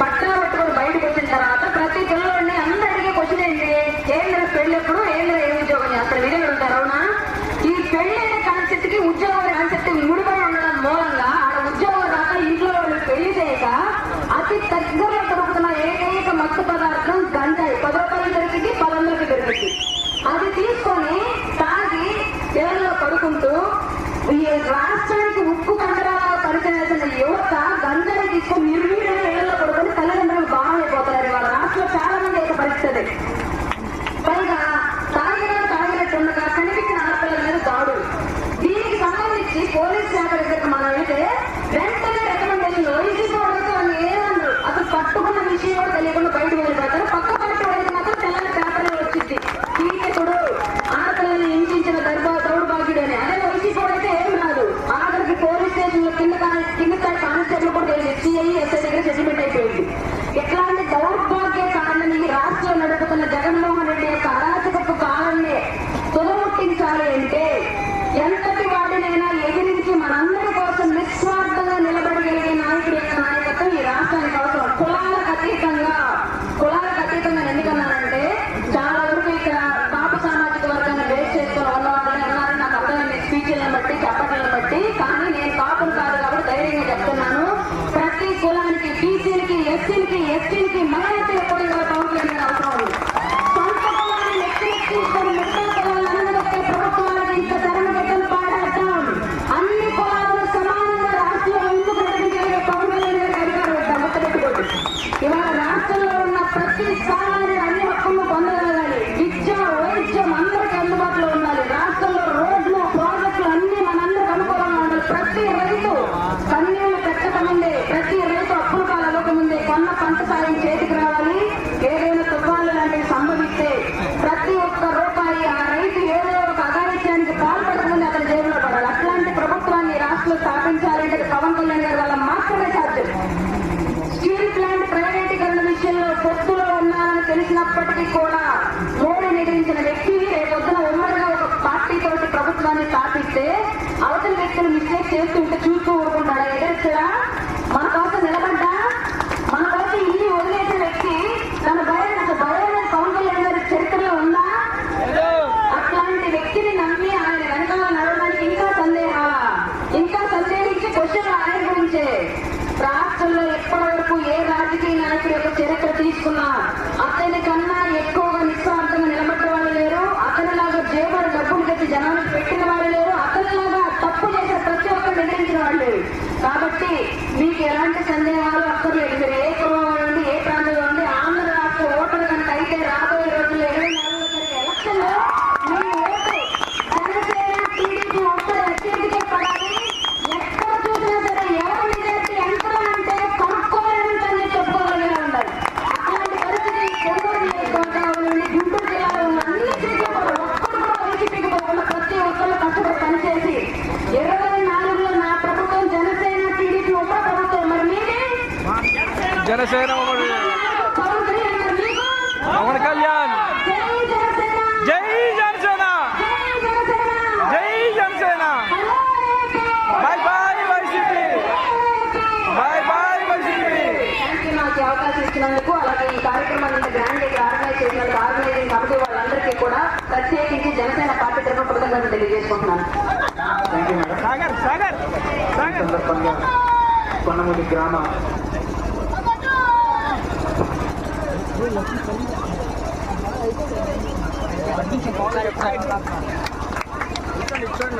పట్టా పట్టుకొని బయటకు వచ్చిన తర్వాత ప్రతి పిల్లల్ని అందరికీ క్వశ్చన్ ఏంటి? ఏంద్ర పెళ్ళెప్పుడు ఏంద్ర ఏ ఉద్యోగం చేస్తారు? విధంగా ఉంటారు అవునా? ఈ పెళ్ళి అనే కాన్సెప్ట్కి ఉద్యోగం కాన్సెప్ట్ ముడిపడి ఉండడం మూలంగా ఆడ ఉద్యోగం రాక ఇంట్లో వాళ్ళు పెళ్ళి చేయక అతి దగ్గరలో దొరుకుతున్న ఏకైక మత్తు పదార్థం గంజాయి. పది రూపాయలు దొరికింది పదొందలకి దొరికింది. అది తీసుకొని తాగి ఇళ్ళలో పడుకుంటూ ఈ రాష్ట్రానికి ఉప్పు కండరాల పరిచయాల్సిన యువత గంజాయి తీసుకొని నిర్వీర్యంగా రాష్ట్రం నడుపుతున్న జగన్మోహన్ రెడ్డి యొక్క అరాచకపు కాలాన్ని తుదముట్టించాలి అంటే ఎంతటి వాడినైనా ఎదిరించి మనందరి కోసం నిస్వార్థంగా నిలబడగలిగే నాయకుడి యొక్క నాయకత్వం ఈ రాష్ట్రానికి అవసరం. కులాలకు అతీతంగా కులాలకు అతీతంగా ఎందుకన్నానంటే చాలా వరకు ఇక్కడ పాప సామాజిక వర్గాన్ని వేస్ట్ చేసుకుని ఉన్న వాళ్ళని అన్నారు నాకు అర్థమైన స్పీచ్లను బట్టి చెప్పట్లను బట్టి. కానీ నేను పాపం కాదు కాబట్టి ధైర్యంగా చెప్తున్నాను. ప్రతి కులానికి బీసీలకి ఎస్సీలకి ఎస్టీలకి మైనార్టీలకు ఉన్నారని కూడా మోడీ ఎదిరించిన వ్యక్తి రేపొద్దున ఉమ్మడిగా ఒక పార్టీ తోటి ప్రభుత్వాన్ని స్థాపిస్తే అవతల వ్యక్తులు మిస్టేక్ చేస్తుంటే చూస్తూ ఊరుకుంటాడా? ఎదుర్చడా మన కోసం నిలబడ్డా? మన కోసం ఇల్లు వదిలేసిన వ్యక్తి తన భయం అసలు భయం పవన్ కళ్యాణ్ గారి చరిత్రలో ఉందా? అట్లాంటి వ్యక్తిని నమ్మి ఆయన వెనకాల నడవడానికి ఇంకా సందేహ ఇంకా సందేహించి క్వశ్చన్ ఆయన గురించే. రాష్ట్రంలో ఎప్పటి వరకు ఏ రాజకీయ నాయకుడి యొక్క చరిత్ర తీసుకున్నా అతని కాబట్టి మీకు ఎలాంటి సందేహాలు అక్కర్లేదు. ఏ కులం జనసేన. పవన్ కళ్యాణ్. జై జనసేన. జై Janasena! Bye bye YCP. Bye bye YCP. నాకు అవకాశం ఇచ్చినందుకు అలాగే ఈ కార్యక్రమాన్ని గ్రాండ్ ఆర్గనైజ్ చేసినందుకు ఆర్గనైజింగ్ కమిటీ వాళ్ళందరికీ కూడా ప్రత్యేకించి జనసేన పార్టీ తరఫున కృతజ్ఞతలు తెలియజేసుకుంటున్నాను సాగర్ సాగర్. సాగర్ సందర్భంగా కొన్నమూడి గ్రామ ఇక్కడ ఇక్కడ